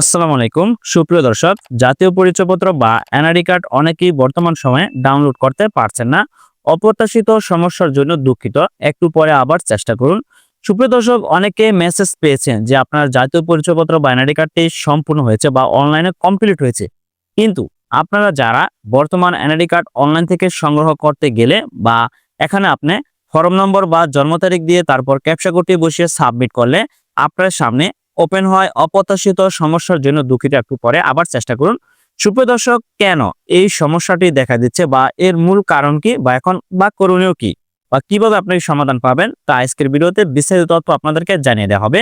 আসসালামু আলাইকুম। সুপ্রিয় দর্শক, জাতীয় পরিচয়পত্র বা এনআইডি কার্ড অনেকেই বর্তমান সময়ে ডাউনলোড করতে পারছেন না। অপ্রত্যাশিত সমস্যার জন্য দুঃখিত। একটু পরে আবার চেষ্টা করুন। সুপ্রিয় দর্শক, অনেকে মেসেজ পেয়েছেন যে আপনার জাতীয় পরিচয়পত্র বা এনআইডি কার্ডটি সম্পূর্ণ হয়েছে বা অনলাইনে কমপ্লিট হয়েছে। কিন্তু আপনারা যারা বর্তমান এনআইডি কার্ড অনলাইন থেকে সংগ্রহ করতে গেলে বা এখানে আপনি ফর্ম নম্বর বা জন্ম তারিখ দিয়ে তারপর ক্যাপসা কোডটি বসিয়ে সাবমিট করলে আপনার সামনে ওপেন হয়, অপ্রত্যাশিত সমস্যার জন্য দুঃখিত একটু পরে আবার চেষ্টা করুন। সুপ্রিয় দর্শক, কেন এই সমস্যাটি দেখা দিচ্ছে বা এর মূল কারণ কি বা এখন বা করণীয় কি বা কীভাবে আপনি সমাধান পাবেন তা আজকের ভিডিওতে বিস্তারিত তথ্য আপনাদেরকে জানিয়ে দেওয়া হবে।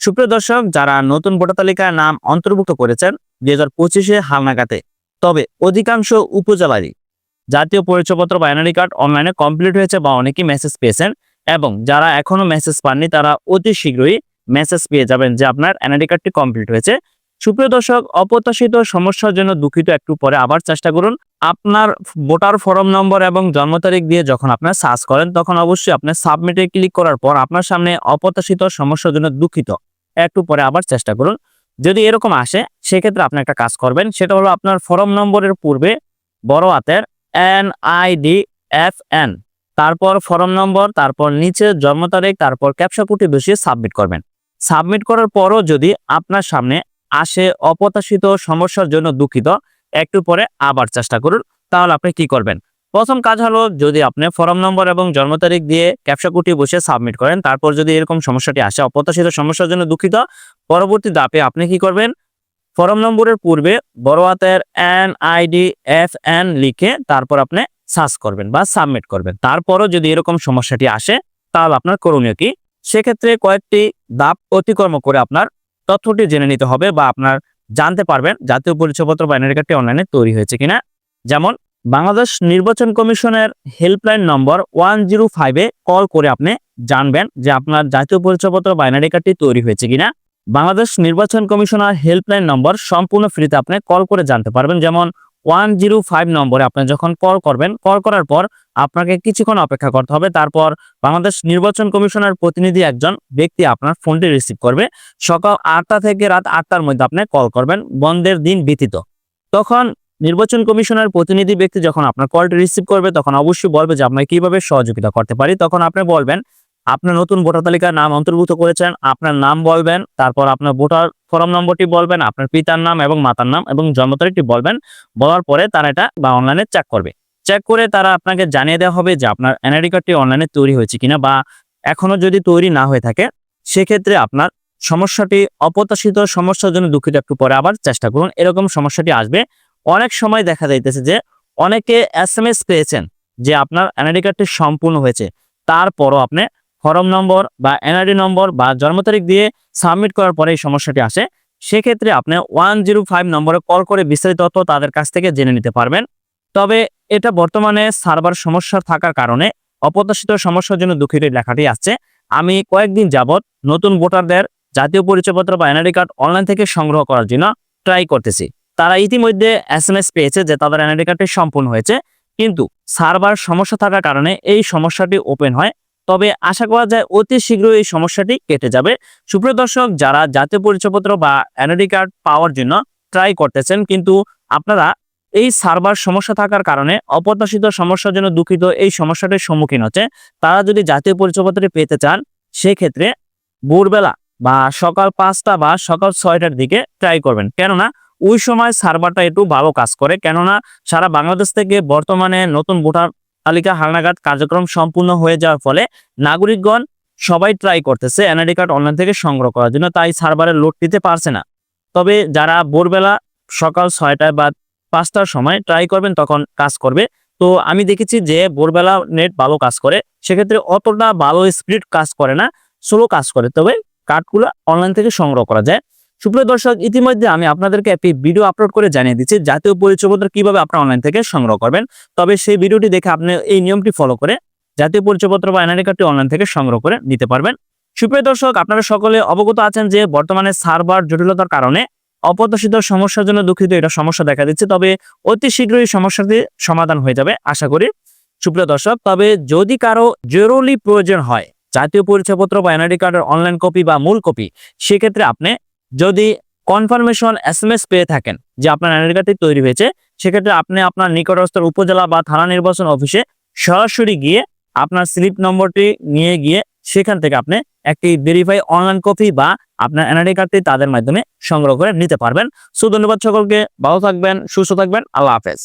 সুপ্রিয় দর্শক, যারা নতুন ভোটার তালিকায় নাম অন্তর্ভুক্ত করেছেন, দুই হাজার পঁচিশে হালনাগাতে তবে অধিকাংশ উপজেলারই জাতীয় পরিচয়পত্র বা এনআরই কার্ড অনলাইনে কমপ্লিট হয়েছে বা অনেকেই মেসেজ পেয়েছেন এবং যারা এখনও মেসেজ পাননি, তারা অতি শীঘ্রই মেসেজ পেয়ে যাবেন যে আপনার এনআইডি কার্ডটি কমপ্লিট হয়েছে। সুপ্রিয় দর্শক, অপ্রত্যাশিত সমস্যার জন্য দুঃখিত, একটু পরে আবার চেষ্টা করুন। আপনার ভোটার ফর্ম নম্বর এবং জন্ম তারিখ দিয়ে যখন আপনার সার্চ করেন, তখন অবশ্যই আপনার সাবমিটে ক্লিক করার পর আপনার সামনে অপ্রত্যাশিত সমস্যার জন্য দুঃখিত। একটু পরে আবার চেষ্টা করুন। যদি এরকম আসে, সেক্ষেত্রে আপনি একটা কাজ করবেন, সেটা হলো আপনার ফর্ম নম্বরের পূর্বে বড় হাতের N I D F N তারপর ফর্ম নম্বর, তারপর নিচে জন্ম তারিখ, তারপর ক্যাপসা কুটি বসিয়ে সাবমিট করবেন। সাবমিট করার পরও যদি আপনার সামনে আসে অপ্রত্যাশিত সমস্যার জন্য দুঃখিত, একটু পরে আবার চেষ্টা করুন, তাহলে আপনি কি করবেন? প্রথম কাজ হলো যদি আপনি ফর্ম নম্বর এবং জন্ম তারিখ দিয়ে ক্যাপসা কুটি বসে সাবমিট করেন, তারপর যদি এরকম সমস্যাটি আসে, অপ্রত্যাশিত সমস্যার জন্য দুঃখিত, পরবর্তী ধাপে আপনি কি করবেন? ফর্ম নম্বরের পূর্বে বড় হাতের এন আইডি এফ এন লিখে তারপর আপনি সার্চ করবেন বা সাবমিট করবেন। তারপরও যদি এরকম সমস্যাটি আসে, তাহলে আপনার করণীয় কি? সেক্ষেত্রে কয়েকটি দাপ অতিক্রম করে আপনার তথ্যটি জেনে নিতে হবে বা আপনার জানতে পারবেন জাতীয় পরিচয়পত্র বা এনআইডি কার্ডটি অনলাইনে তৈরি হয়েছে কিনা। যেমন, বাংলাদেশ নির্বাচন কমিশনের হেল্পলাইন নম্বর ওয়ান জিরো ফাইভে কল করে আপনি জানবেন যে আপনার জাতীয় পরিচয়পত্র বা এনআইডি কার্ডটি তৈরি হয়েছে কিনা। বাংলাদেশ নির্বাচন কমিশনার হেল্পলাইন নম্বর সম্পূর্ণ ফ্রিতে আপনি কল করে জানতে পারবেন। যেমন ওয়ান জিরো ফাইভ নম্বরে আপনি যখন কল করবেন কল করার পর আপনাকে কিছুক্ষণ অপেক্ষা করতে হবে। তারপর বাংলাদেশ নির্বাচন কমিশনের প্রতিনিধি একজন ব্যক্তি আপনার ফোনটি রিসিভ করবে। সকাল আটটা থেকে রাত আটটার মধ্যে আপনি কল করবেন, বন্ধের দিন ব্যতীত। তখন নির্বাচন কমিশনের প্রতিনিধি ব্যক্তি যখন আপনার কলটি রিসিভ করবে, তখন অবশ্যই বলবে যে, আপনাকে কীভাবে সহযোগিতা করতে পারি? তখন আপনি বলবেন আপনার নতুন ভোটার তালিকার নাম অন্তর্ভুক্ত করেছেন, আপনার নাম বলবেন, তারপর আপনার ভোটার ফর্ম নম্বরটি বলবেন, আপনার পিতার নাম এবং মাতার নাম এবং জন্ম তারিখটি বলবেন, বলার পরে তারা এটা বা অনলাইনে চেক করবে। চেক করে তারা আপনাকে জানিয়ে দেওয়া হবে যে আপনার এনআইডি কার্ডটি অনলাইনে তৈরি হয়েছে কিনা বা এখনও যদি তৈরি না হয়ে থাকে, সেক্ষেত্রে আপনার সমস্যাটি অপ্রত্যাশিত সমস্যার জন্য দুঃখিত, একটু পরে আবার চেষ্টা করুন। এরকম সমস্যাটি আসবে। অনেক সময় দেখা যাইতেছে যে অনেকে এস পেয়েছেন যে আপনার এনআইডি কার্ডটি সম্পূর্ণ হয়েছে, তারপরও আপনি ফর্ম নম্বর বা এনআইডি নম্বর বা জন্ম তারিখ দিয়ে সাবমিট করার পরে এই সমস্যাটি আসে, সেক্ষেত্রে আপনি ওয়ান জিরো ফাইভ নম্বরে কল করে বিস্তারিত তথ্য তাদের কাছ থেকে জেনে নিতে পারবেন। তবে এটা বর্তমানে সার্ভার সমস্যা থাকার কারণে অপ্রত্যাশিত সমস্যার জন্য দুঃখিত লেখাটি আসছে। আমি কয়েকদিন যাবৎ নতুন ভোটারদের জাতীয় পরিচয়পত্র বা এনআইডি কার্ড অনলাইন থেকে সংগ্রহ করার জন্য ট্রাই করতেছি। তারা ইতিমধ্যে এস এম এস পেয়েছে যে তাদের এনআইডি কার্ডটি সম্পূর্ণ হয়েছে, কিন্তু সার্ভার সমস্যা থাকার কারণে এই সমস্যাটি ওপেন হয় তবে আশা করা যায় অতি শীঘ্রই এই সমস্যাটি কেটে যাবে। সুপ্রিয় দর্শক, যারা জাতীয় পরিচয়পত্র বা এনআইডি কার্ড পাওয়ার জন্য ট্রাই করতেছেন, কিন্তু আপনারা এই সার্ভার সমস্যা থাকার কারণে অপ্রত্যাশিত সমস্যার জন্য দুঃখিত এই সমস্যাটির সম্মুখীন হচ্ছে। তারা যদি জাতীয় পরিচয়পত্রটি পেতে চান, সেক্ষেত্রে ভোরবেলা বা সকাল পাঁচটা বা সকাল ছয়টার দিকে ট্রাই করবেন। কেননা, ওই সময় সার্ভারটা একটু ভালো কাজ করে। কেননা, সারা বাংলাদেশ থেকে বর্তমানে নতুন ভোটার তালিকা হালনাগাদ কার্যক্রম সম্পূর্ণ হয়ে যাওয়ার ফলে নাগরিকগণ সবাই ট্রাই করতেছে এনআইডি কার্ড অনলাইন থেকে সংগ্রহ করার জন্য, তাই সার্ভারের লোড নিতে পারছে না। তবে যারা ভোরবেলা সকাল ছয়টায় বা পাঁচটার সময় ট্রাই করবেন, তখন কাজ করবে। তো আমি দেখেছি যে ভোরবেলা নেট ভালো কাজ করে, সেক্ষেত্রে অতটা ভালো স্পিড কাজ করে না স্লো কাজ করে। তবে কার্ডগুলো অনলাইন থেকে সংগ্রহ করা যায়। সুপ্রিয় দর্শক, ইতিমধ্যে আমি আপনাদেরকে একটি ভিডিও আপলোড করে জানিয়ে দিচ্ছি। জাতীয় পরিচয়পত্র কীভাবে আপনার অনলাইন থেকে সংগ্রহ করবেন, তবে সেই ভিডিওটি দেখে আপনি এই নিয়মটি ফলো করে জাতীয় পরিচয়পত্র বা এনআইডি কার্ডটি অনলাইন থেকে সংগ্রহ করে নিতে পারবেন। সুপ্রিয় দর্শক, আপনারা সকলে অবগত আছেন যে বর্তমানে সার্ভার জটিলতার কারণে অপ্রত্যাশিত সমস্যার জন্য দুঃখিত এটা সমস্যা দেখা দিচ্ছে, তবে অতি শীঘ্রই সমস্যাটি সমাধান হয়ে যাবে আশা করি। সুপ্রিয় দর্শক, তবে যদি কারও জরুরি প্রয়োজন হয়, জাতীয় পরিচয়পত্র বা এনআইডি কার্ডের অনলাইন কপি বা মূল কপি সেক্ষেত্রে আপনি যদি কনফার্মেশন এস এম এস পেয়ে থাকেন যে আপনার কার্ডটি তৈরি হয়েছে, সেক্ষেত্রে আপনি আপনার নিকটস্থ উপজেলা বা থানা নির্বাচন অফিসে সরাসরি গিয়ে আপনার স্লিপ নম্বরটি নিয়ে গিয়ে সেখান থেকে আপনি একটি ভেরিফাই অনলাইন কপি বা আপনার এনআইডি কার্ডটি তাদের মাধ্যমে সংগ্রহ করে নিতে পারবেন। সো, ধন্যবাদ সকলকে। ভালো থাকবেন, সুস্থ থাকবেন। আল্লাহ হাফেজ।